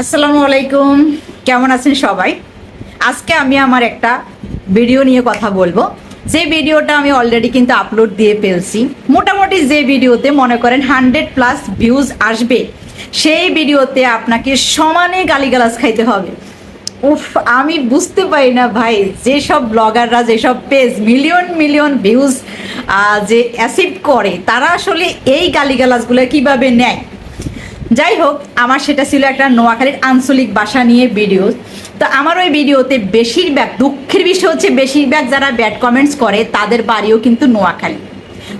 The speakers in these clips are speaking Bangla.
আসসালামু আলাইকুম। কেমন আছেন সবাই? আজকে আমি আমার একটা ভিডিও নিয়ে কথা বলব। যে ভিডিওটা আমি অলরেডি কিন্তু আপলোড দিয়ে ফেলছি। মোটামুটি যে ভিডিওতে মনে করেন হান্ড্রেড প্লাস ভিউজ আসবে, সেই ভিডিওতে আপনাকে সমানে গালিগালাজ খাইতে হবে। উফ, আমি বুঝতে পারি না ভাই, যেসব ব্লগাররা যেসব পেজ মিলিয়ন মিলিয়ন ভিউজ যে অ্যাসিভ করে, তারা আসলে এই গালিগালাজগুলো কীভাবে নেয়? যাই হোক, আমার সেটা ছিল একটা নোয়াখালীর আঞ্চলিক বাসা নিয়ে ভিডিও তো আমার ওই ভিডিওতে বেশিরভাগ, দুঃখের বিষয় হচ্ছে বেশিরভাগ যারা ব্যাড কমেন্টস করে, তাদের বাড়িও কিন্তু নোয়াখালী।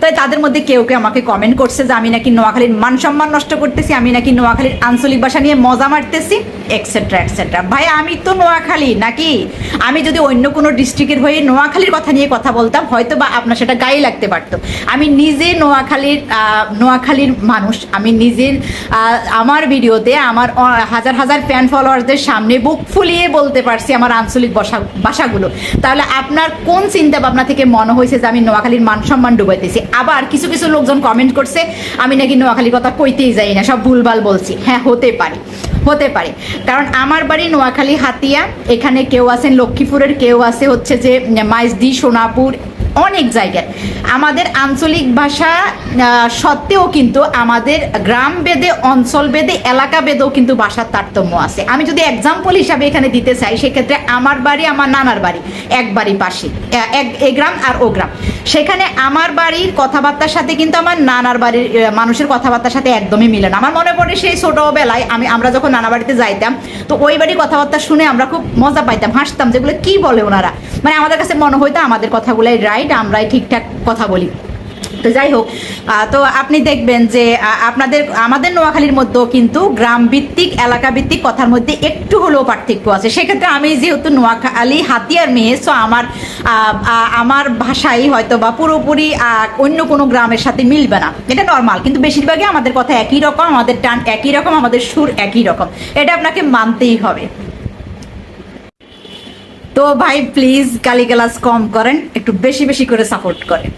তাই তাদের মধ্যে কেউ কেউ আমাকে কমেন্ট করছে যে আমি নাকি নোয়াখালীর মান সম্মান নষ্ট করতেছি, আমি নাকি নোয়াখালীর আঞ্চলিক ভাষা নিয়ে মজা মারতেছি এক্সেট্রা এক্সেট্রা ভাই, আমি তো নোয়াখালী, নাকি? আমি যদি অন্য কোনো ডিস্ট্রিক্টের হয়ে নোয়াখালীর কথা নিয়ে কথা বলতাম হয়তো বা আপনার সেটা গায়ে লাগতে পারতো। আমি নিজে নোয়াখালীর নোয়াখালীর মানুষ। আমি নিজের আমার ভিডিওতে আমার হাজার হাজার ফ্যান ফলোয়ারদের সামনে বুক ফুলিয়ে বলতে পারছি আমার আঞ্চলিক ভাষা ভাষাগুলো। তাহলে আপনার কোন চিন্তা ভাবনা থেকে মনে হয়েছে যে আমি নোয়াখালীর মান সম্মান ডুবাইতেছি? আবার কিছু কিছু লোকজন কমেন্ট করছে, আমি নাকি নোয়াখালীর কথা কইতেই যাই না, সব ভুলভাল বলছি। হ্যাঁ হতে পারে হতে পারে। কারণ আমার বাড়ি নোয়াখালী হাতিয়া, এখানে কেউ আছেন লক্ষ্মীপুরের, কেউ আছে হচ্ছে যে মাইজদি, সোনাপুর অনেক জায়গায়। আমাদের আঞ্চলিক ভাষা সত্ত্বেও কিন্তু আমাদের গ্রাম বেদে, অঞ্চল বেদে, এলাকা বেদেও কিন্তু ভাষার তারতম্য আছে। আমি যদি এক্সাম্পল হিসাবে এখানে দিতে চাই, সেক্ষেত্রে আমার বাড়ি, আমার নানার বাড়ি, এক বাড়ি পাশে এক এ গ্রাম আর ও গ্রাম। সেখানে আমার বাড়ির কথাবার্তার সাথে কিন্তু আমার নানার বাড়ির মানুষের কথাবার্তার সাথে একদমই মিলে না। আমার মনে পড়ে সেই ছোটবেলায় আমি, আমরা যখন নানা বাড়িতে যাইতাম, তো ওই বাড়ির কথাবার্তা শুনে আমরা খুব মজা পাইতাম, হাসতাম যেগুলো কি বলে ওনারা। মানে আমাদের কাছে মনে হইতো আমাদের কথাগুলাই রাইট আমরাই ঠিকঠাক কথা বলি। তো যাই হোক তো আপনি দেখবেন যে আপনাদের, আমাদের নোয়াখালীর মধ্যেও কিন্তু গ্রাম ভিত্তিক এলাকা ভিত্তিক কথার মধ্যে একটু হলেও পার্থক্য আছে। সেক্ষেত্রে আমি যেহেতু নোয়াখালী হাতিয়ার মেয়ে সো আমার আমার ভাষাই হয়তো বা পুরোপুরি অন্য কোনো গ্রামের সাথে মিলবে না। এটা নর্মাল কিন্তু বেশিরভাগই আমাদের কথা একই রকম, আমাদের টান একই রকম, আমাদের সুর একই রকম। এটা আপনাকে মানতেই হবে। তো ভাই প্লিজ গালিগালাজ কম করেন একটু বেশি বেশি করে সাপোর্ট করেন।